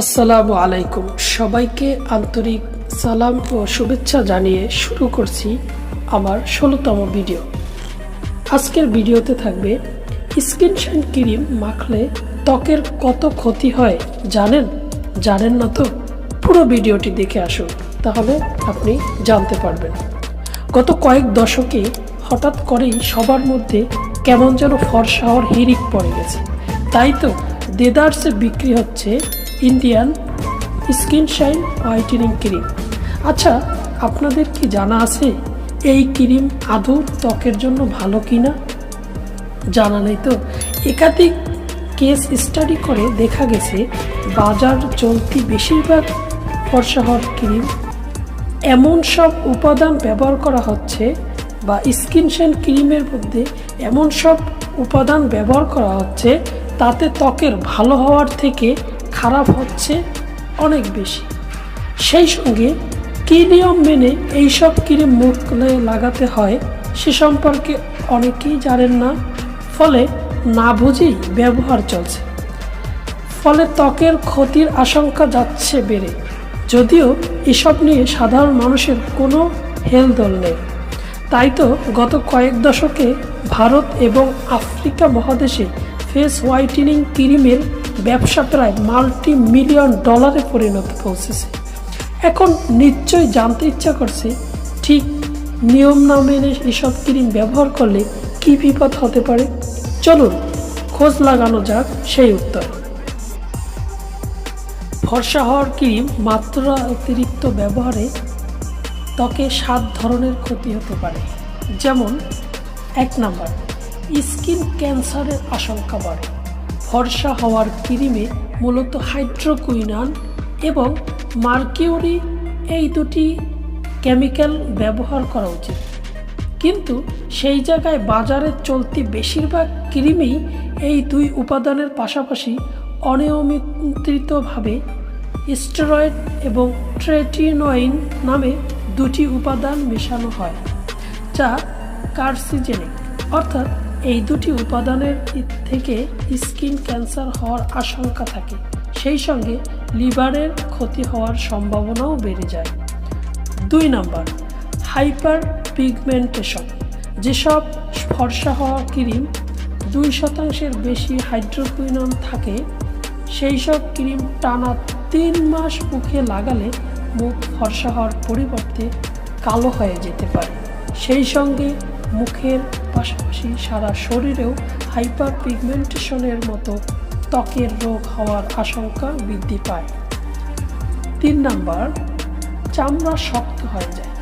আসসালামু আলাইকুম। সবাইকে আন্তরিক সালাম ও শুভেচ্ছা জানিয়ে শুরু করছি আমার ষোলোতম ভিডিও। আজকের ভিডিওতে থাকবে স্কিন শাইন ক্রিম মাখলে ত্বকের কত ক্ষতি হয় জানেন? জানেন না তো? পুরো ভিডিওটি দেখে আসুন, তাহলে আপনি জানতে পারবেন। গত কয়েক দশকে হঠাৎ করেই সবার মধ্যে কেমন যেন ফর্সা হওয়ার হিরিক পড়ে গেছে। তাই তো দেদার্সে বিক্রি হচ্ছে Indian skin shine whitening cream. আচ্ছা আপনাদের কি জানা আছে এই ক্রিম আদৌ ত্বকের জন্য ভালো কিনা? জানা নেই তো। একাধিক কেস স্টাডি করে দেখা গেছে, বাজার চলতি বেশিরভাগ হওয়ার ক্রিম এমন সব উপাদান ব্যবহার করা হচ্ছে বা স্কিন শাইন ক্রিমের মধ্যে এমন সব উপাদান ব্যবহার করা হচ্ছে তাতে ত্বকের ভালো হওয়ার থেকে খারাপ হচ্ছে অনেক বেশি। সেই সঙ্গে কী নিয়ম মেনে এইসব ক্রিম মুখে লাগাতে হয় সে সম্পর্কে অনেকেই জানেন না, ফলে না বুঝেই ব্যবহার চলছে। ফলে ত্বকের ক্ষতির আশঙ্কা যাচ্ছে বেড়ে। যদিও এসব নিয়ে সাধারণ মানুষের কোনো হেলদোল নেই। তাই তো গত কয়েক দশকে ভারত এবং আফ্রিকা মহাদেশে ফেস হোয়াইটেনিং ক্রিমের ব্যবসা প্রায় মাল্টি মিলিয়ন ডলারে পরিণত পৌঁছেছে। এখন নিশ্চয়ই জানতে ইচ্ছা করছে, ঠিক নিয়ম না মেনে এসব ক্রিম ব্যবহার করলে কী বিপদ হতে পারে? চলুন, খোঁজ লাগানো যাক সেই উত্তর। ফর্সা হওয়ার ক্রিম মাত্রা অতিরিক্ত ব্যবহারে ত্বকে সাত ধরনের ক্ষতি হতে পারে। যেমন, এক নাম্বার, স্কিন ক্যান্সারের আশঙ্কা বাড়ে। ফর্সা হওয়ার ক্রিমে মূলত হাইড্রোকুইনান এবং মার্কিউরি এই দুটি কেমিক্যাল ব্যবহার করা উচিত। কিন্তু সেই জায়গায় বাজারে চলতি বেশিরভাগ ক্রিমেই এই দুই উপাদানের পাশাপাশি অনিয়মিতভাবে স্টেরয়েড এবং ট্রেটিনোইন নামে দুটি উপাদান মেশানো হয়, যা কার্সিজেনিক। অর্থাৎ এই দুটি উপাদানের থেকে স্কিন ক্যান্সার হওয়ার আশঙ্কা থাকে। সেই সঙ্গে লিভারের ক্ষতি হওয়ার সম্ভাবনাও বেড়ে যায়। দুই নাম্বার হাইপার পিগমেন্টেশন যেসব ফর্সা হওয়া ক্রিম দুই শতাংশের বেশি হাইড্রোকুইনন থাকে সেই সব ক্রিম টানা তিন মাস মুখে লাগালে মুখ ফর্সা হওয়ার পরিবর্তে কালো হয়ে যেতে পারে। সেই সঙ্গে মুখের পাশাপাশি সারা শরীরেও হাইপার পিগমেন্টেশনের মতো ত্বকের রোগ হওয়ার আশঙ্কা বৃদ্ধি পায়। তিন নাম্বার, চামড়া শক্ত হয়ে যায়।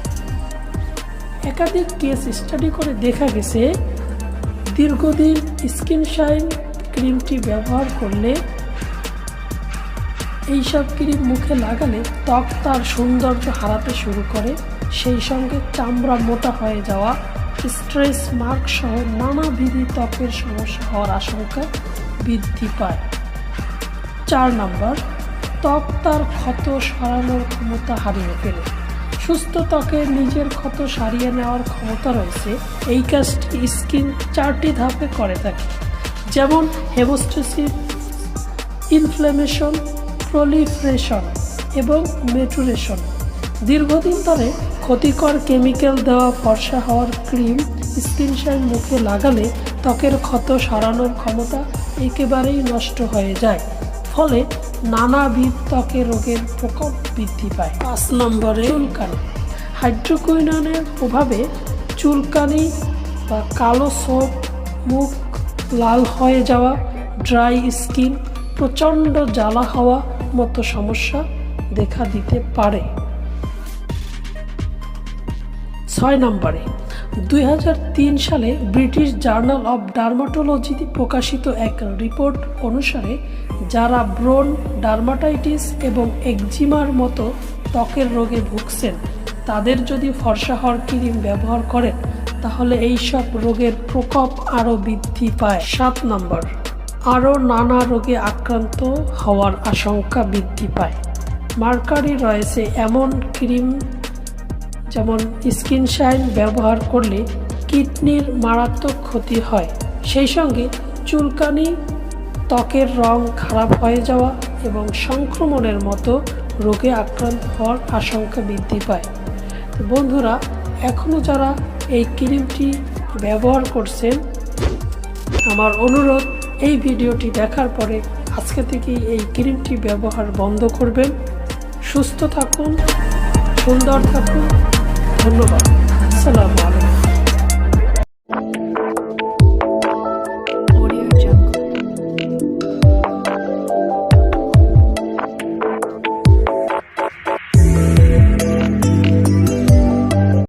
একাধিক কেস স্টাডি করে দেখা গেছে, দীর্ঘদিন স্কিন শাইন ক্রিমটি ব্যবহার করলে এইসব ক্রিম মুখে লাগালে ত্বক তার সৌন্দর্য হারাতে শুরু করে। সেই সঙ্গে চামড়া মোটা হয়ে যাওয়া স্ট্রেস মার্ক সহ নানাবিধি ত্বকের সমস্যা হওয়ার আশঙ্কা বৃদ্ধি পায়। চার নাম্বার, ত্বক তার ক্ষত সরানোর ক্ষমতা হারিয়ে ফেলে। সুস্থ ত্বকের নিজের ক্ষত সারিয়ে নেওয়ার ক্ষমতা রয়েছে। এই কাজটি স্কিন চারটি ধাপে করে থাকে। যেমন হেমোস্টেসিস ইনফ্লেমেশন প্রলিফ্রেশন এবং মেটুরেশন। দীর্ঘদিন ধরে ক্ষতিকর কেমিক্যাল দেওয়া ফর্সা হওয়ার ক্রিম স্কিন শাইন মুখে লাগালে ত্বকের ক্ষত সারানোর ক্ষমতা একেবারেই নষ্ট হয়ে যায়। ফলে নানাবিধ ত্বকের রোগের প্রকোপ বৃদ্ধি পায়। পাঁচ নম্বরে চুলকানি। হাইড্রোকুইননের প্রভাবে চুলকানি বা কালো সোপ, মুখ লাল হয়ে যাওয়া, ড্রাই স্কিন, প্রচণ্ড জ্বালা হওয়া মতো সমস্যা দেখা দিতে পারে। ছয় নম্বরে, দুই হাজার তিন সালে ব্রিটিশ জার্নাল অব ডার্মাটোলজিতে প্রকাশিত এক রিপোর্ট অনুসারে, যারা ব্রোন, ডার্মাটাইটিস এবং একজিমার মতো ত্বকের রোগে ভুগছেন, তাদের যদি ফর্সা হওয়ার ক্রিম ব্যবহার করেন, তাহলে এই সব রোগের প্রকোপ আরও বৃদ্ধি পায়। সাত নম্বর আরও নানা রোগে আক্রান্ত হওয়ার আশঙ্কা বৃদ্ধি পায়। মার্কারি রয়েছে এমন ক্রিম যেমন স্কিন শাইন ব্যবহার করলে কিডনির মারাত্মক ক্ষতি হয়। সেই সঙ্গে চুলকানি, ত্বকের রং খারাপ হয়ে যাওয়া এবং সংক্রমণের মতো রোগে আক্রান্ত হওয়ার আশঙ্কা বৃদ্ধি পায়। তো বন্ধুরা এখনও যারা এই ক্রিমটি ব্যবহার করছেন, আমার অনুরোধ এই ভিডিওটি দেখার পরে আজকে থেকে এই ক্রিমটি ব্যবহার বন্ধ করবেন। সুস্থ থাকুন, সুন্দর থাকুন। ধন্যবাদ। আসসালামু আলাইকুম।